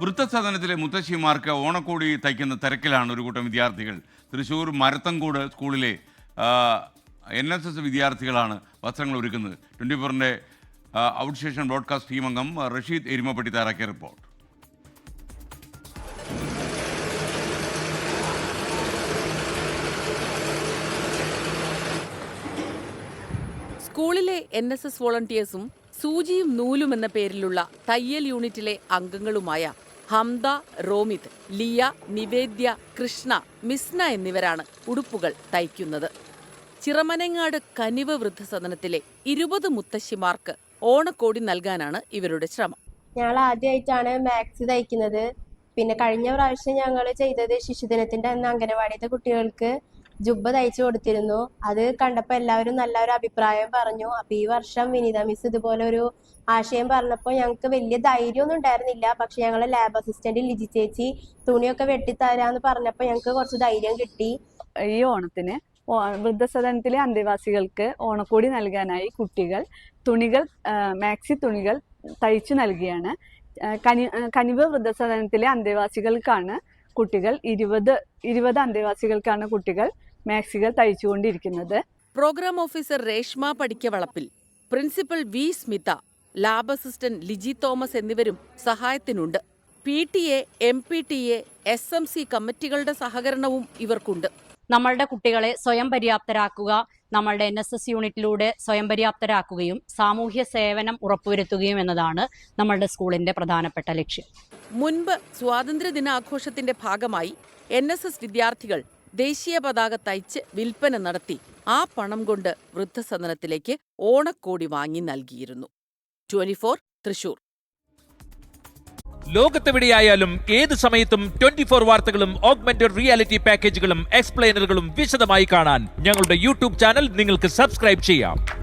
വൃദ്ധസദനത്തിലെ മുത്തശ്ശിമാർക്ക് ഓണക്കോടി തയ്ക്കുന്ന തിരക്കിലാണ് ഒരു കൂട്ടം വിദ്യാർത്ഥികൾ. തൃശ്ശൂർ മരത്തൻകൂട് സ്കൂളിലെ എൻ എസ് എസ് വിദ്യാർത്ഥികളാണ് വസ്ത്രങ്ങൾ ഒരുക്കുന്നത്. ട്വന്റി ഫോറിന്റെ ഔട്ട് സ്റ്റേഷൻ ബ്രോഡ്കാസ്റ്റ് ടീം അംഗം റഷീദ് എരുമപ്പെട്ടി തയ്യാറാക്കിയ റിപ്പോർട്ട്. സ്കൂളിലെ എൻ എസ് എസ് വോളണ്ടിയേഴ്സും സൂചിയും നൂലും എന്ന പേരിലുള്ള തയ്യൽ യൂണിറ്റിലെ അംഗങ്ങളുമായ ഹംദ റോമിത് ലിയ നിവേദ്യ കൃഷ്ണ മിസ്ന എന്നിവരാണ് ഉടുപ്പുകൾ തയ്ക്കുന്നത്. ചിറമനങ്ങാട് കനിവ് വൃദ്ധസദനത്തിലെ ഇരുപത് മുത്തശ്ശിമാർക്ക് ഓണക്കോടി നൽകാനാണ് ഇവരുടെ ശ്രമം. ഞങ്ങൾ ആദ്യമായിട്ടാണ് മാക്സ് തയ്ക്കുന്നത്. പിന്നെ കഴിഞ്ഞ പ്രാവശ്യം ഞങ്ങൾ ചെയ്തത് ശിശുദിനത്തിന്റെ അന്ന് അംഗനവാടിയത്തെ കുട്ടികൾക്ക് ജുബ്ബ തയ്ച്ചു കൊടുത്തിരുന്നു. അത് കണ്ടപ്പോൾ എല്ലാവരും നല്ല ഒരു അഭിപ്രായം പറഞ്ഞു. അപ്പൊ ഈ വർഷം വിനീത മിസ് ഇതുപോലെ ഒരു ആശയം പറഞ്ഞപ്പോൾ ഞങ്ങൾക്ക് വലിയ ധൈര്യമൊന്നും ഉണ്ടായിരുന്നില്ല. പക്ഷെ ഞങ്ങളെ ലാബ് അസിസ്റ്റന്റ് ലിജി ചേച്ചി തുണിയൊക്കെ വെട്ടിത്തരാന്ന് പറഞ്ഞപ്പോൾ ഞങ്ങൾക്ക് കുറച്ച് ധൈര്യം കിട്ടി. ഈ ഓണത്തിന് വൃദ്ധസദനത്തിലെ അന്തേവാസികൾക്ക് ഓണക്കോടി നൽകാനായി കുട്ടികൾ തുണികൾ മാക്സി തുണികൾ തയ്ച്ചു നൽകിയാണ്. കനി കനിവ് വൃദ്ധസദനത്തിലെ അന്തേവാസികൾക്കാണ് കുട്ടികൾ ഇരുപത് ഇരുപത് അന്തേവാസികൾക്കാണ് കുട്ടികൾ മാക്സികൾ തയ്ച്ചുകൊണ്ടിരിക്കുന്നത്. പ്രോഗ്രാം ഓഫീസർ രേഷ്മ പഠിക്ക വളപ്പിൽ. Principal V Smitha lab assistant Liji Thomas എന്നിവരും സഹായത്തിനുണ്ട്. P T A M P T A S M C കമ്മിറ്റികളുടെ സഹകരണവും ഇവർക്കുണ്ട്. നമ്മളുടെ കുട്ടികളെ സ്വയം പര്യാപ്തരാക്കുക നമ്മളുടെ എൻ എസ് എസ് യൂണിറ്റിലൂടെ സ്വയം പര്യാപ്തരാക്കുകയും സാമൂഹ്യ സേവനം ഉറപ്പുവരുത്തുകയും എന്നതാണ് നമ്മളുടെ സ്കൂളിന്റെ പ്രധാനപ്പെട്ട ലക്ഷ്യം. മുൻപ് സ്വാതന്ത്ര്യ ദിനാഘോഷത്തിന്റെ ഭാഗമായി എൻ എസ് എസ് വിദ്യാർത്ഥികൾ ദേശീയ പതാക തയ്ച്ച് വിൽപ്പന നടത്തി ആ പണം കൊണ്ട് വൃദ്ധസദനത്തിലേക്ക് ഓണക്കോടി വാങ്ങി നൽകിയിരുന്നു. ട്വന്റി തൃശൂർ. ലോകത്തെവിടെയായാലും ഏത് സമയത്തും ട്വന്റി ഫോർ വാർത്തകളും ഓഗ്മെന്റഡ് റിയാലിറ്റി പാക്കേജുകളും എക്സ്പ്ലെയിനറുകളും വിശദമായി കാണാൻ ഞങ്ങളുടെ യൂട്യൂബ് ചാനൽ നിങ്ങൾക്ക് സബ്സ്ക്രൈബ് ചെയ്യാം.